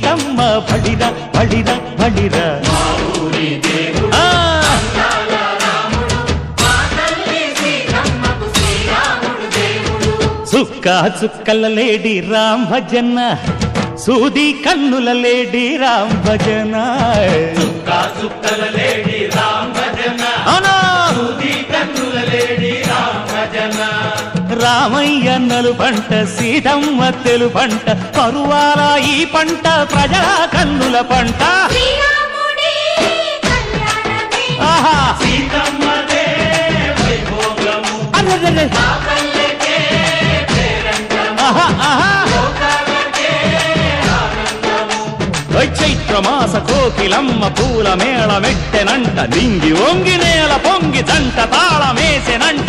సీతమ్మ బడిర బడిర బడిర ఆ, చుక్క చుక్కల లేడి రామ్ భజన సూది కన్నుల లేడి రామ్ భజన రామయ్య నలు పంట సీతమ్మ తెలు పంట పరువాల ఈ పంట ప్రజల కన్నుల పంట. ఆహా! చైత్రమాస కోకిలమ్మ పూల మేళ మెట్టెనంట లింగి వంగి నేల పొంగి జంట తాళమేసెనంట.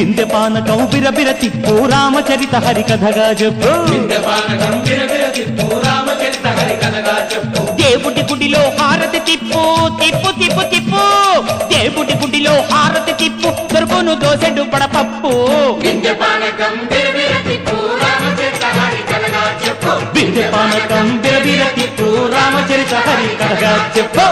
బిందె పానకం బిరబిర తిప్పు రామచరిత హరి కథగా చెప్పు. దేవుడి గుడిలో హారతి తిప్పు తిప్పు తిప్పు తిప్పు. దేవుడి గుడిలో హారతి తిప్పు దొరుకును దోసెడు పడపప్పు. విందపానకం విరవిర తిప్పు రామచరిత హరి కథగా బిరబిర చెప్పు.